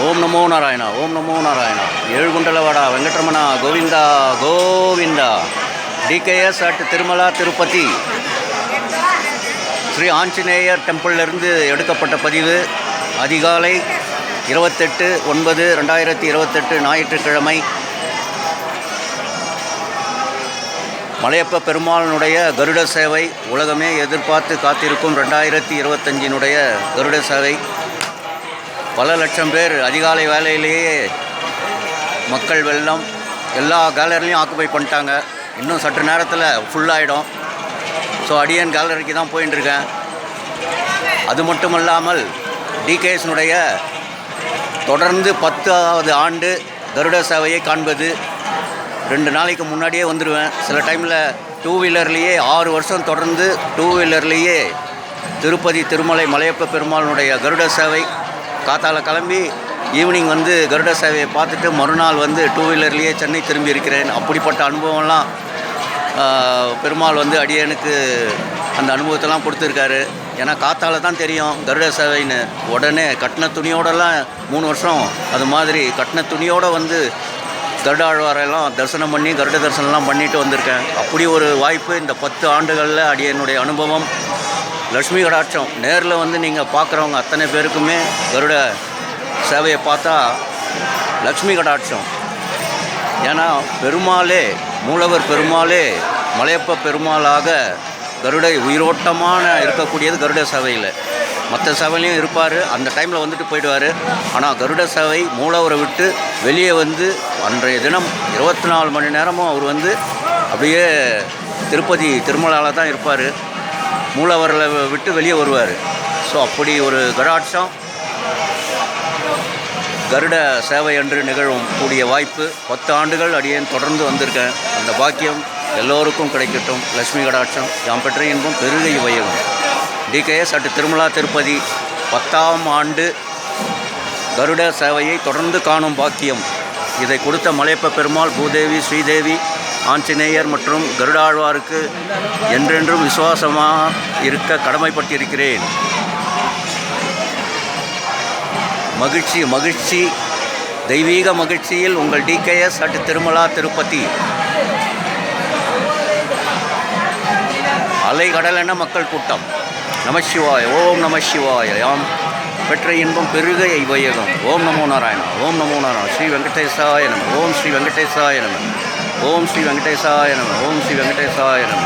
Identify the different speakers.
Speaker 1: ஓம் நமோ நாராயணா ஓம் நமோ Narayana. Yedukondalavada Venkataramana Govinda Govinda. TKS at Tirumala Tirupati. Sri Anjaneyar டெம்பிளிலிருந்து எடுக்கப்பட்ட பதிவு. அதிகாலை இருபத்தெட்டு ஒன்பது ரெண்டாயிரத்தி இருபத்தெட்டு ஞாயிற்றுக்கிழமை. மலையப்ப பெருமாளினுடைய கருட சேவை உலகமே எதிர்பார்த்து காத்திருக்கும் ரெண்டாயிரத்தி இருபத்தஞ்சினுடைய கருட சேவை. பல லட்சம் பேர் அதிகாலை வேலையிலேயே மக்கள் வெள்ளம் எல்லா கேலரிலையும் ஆக்குபை பண்ணிட்டாங்க. இன்னும் சற்று நேரத்தில் ஃபுல்லாகிடும் ஸோ அடியன் கேலரிக்கு தான் போயின்ட்டுருக்கேன் அது மட்டும் இல்லாமல் டிகேஎஸ்னுடைய தொடர்ந்து பத்தாவது ஆண்டு கருட சேவையை காண்பது. ரெண்டு நாளைக்கு முன்னாடியே வந்துடுவேன் சில டைமில் டூ வீலர்லேயே ஆறு வருஷம் தொடர்ந்து டூ வீலர்லேயே திருப்பதி திருமலை மலையப்ப பெருமாளுடைய கருட சேவை காத்தால கிளம்பி ஈவினிங் வந்து கருட சேவையை பார்த்துட்டு மறுநாள் வந்து டூ வீலர்லேயே சென்னை திரும்பி இருக்கிறேன். அப்படிப்பட்ட அனுபவம்லாம் பெருமாள் வந்து அடியனுக்கு அந்த அனுபவத்தெல்லாம் கொடுத்துருக்காரு. ஏன்னா காத்தால தான் தெரியும் கருட சேவைன்னு. உடனே கட்டின துணியோடலாம் மூணு வருஷம். அது மாதிரி கட்டின துணியோடு வந்து கருடாழ்வாரெல்லாம் தரிசனம் பண்ணி கருட தரிசனம்லாம் பண்ணிட்டு வந்திருக்கேன். அப்படி ஒரு வாய்ப்பு இந்த பத்து ஆண்டுகளில் அடியனுடைய அனுபவம். லக்ஷ்மி கடாட்சம். நேரில் வந்து நீங்கள் பார்க்குறவங்க அத்தனை பேருக்குமே கருட சேவையை பார்த்தா லக்ஷ்மி கடாட்சம். ஏன்னா பெருமாளே மூலவர் பெருமாளே மலையப்ப பெருமாளாக கருடை உயிரோட்டமான இருக்கக்கூடியது கருட சேவையில். மற்ற சேவையிலையும் இருப்பார் அந்த டைமில் வந்துட்டு போயிடுவார். ஆனால் கருட சேவை மூலவரை விட்டு வெளியே வந்து அன்றைய தினம் இருபத்தி நாலு மணி நேரமும் அவர் வந்து அப்படியே திருப்பதி திருமலாவில் தான் இருப்பார். மூலவரில் விட்டு வெளியே வருவார். ஸோ அப்படி ஒரு கடாட்சம் கருட சேவை என்று நிகழும் கூடிய வாய்ப்பு பத்து ஆண்டுகள் அடியேன் தொடர்ந்து வந்திருக்கேன் அந்த பாக்கியம் எல்லோருக்கும் கிடைக்கட்டும். லட்சுமி கடாட்சம் யாம் பெற்ற இன்பம் பெருகை வையகம். டிகேஎஸ் அட்டு திருமலா திருப்பதி பத்தாம் ஆண்டு கருட சேவையை தொடர்ந்து காணும் பாக்கியம். இதை கொடுத்த மலையப்ப பெருமாள் பூதேவி ஸ்ரீதேவி ஆஞ்சநேயர் மற்றும் கருடாழ்வாருக்கு என்றென்றும் விசுவாசமாக இருக்க கடமைப்பட்டிருக்கிறேன். மகிழ்ச்சி மகிழ்ச்சி. தெய்வீக மகிழ்ச்சியில் உங்கள் டிகேஎஸ் அட் திருமலா திருப்பதி. அலைகடலென மக்கள் கூட்டம். நமசிவாய ஓம் நம சிவாய. யாம் பெற்ற இன்பம் பெருக வையகம் ஓம் நமோ நாராயணா ஓம் நமோ நாராயணா. ஸ்ரீ வெங்கடேசாய நம ஓம் ஸ்ரீ வெங்கடேசாய நம. ஓம் ஸ்ரீ வெங்கடேசாய நம ஓம் ஸ்ரீ வெங்கடேசாய நம.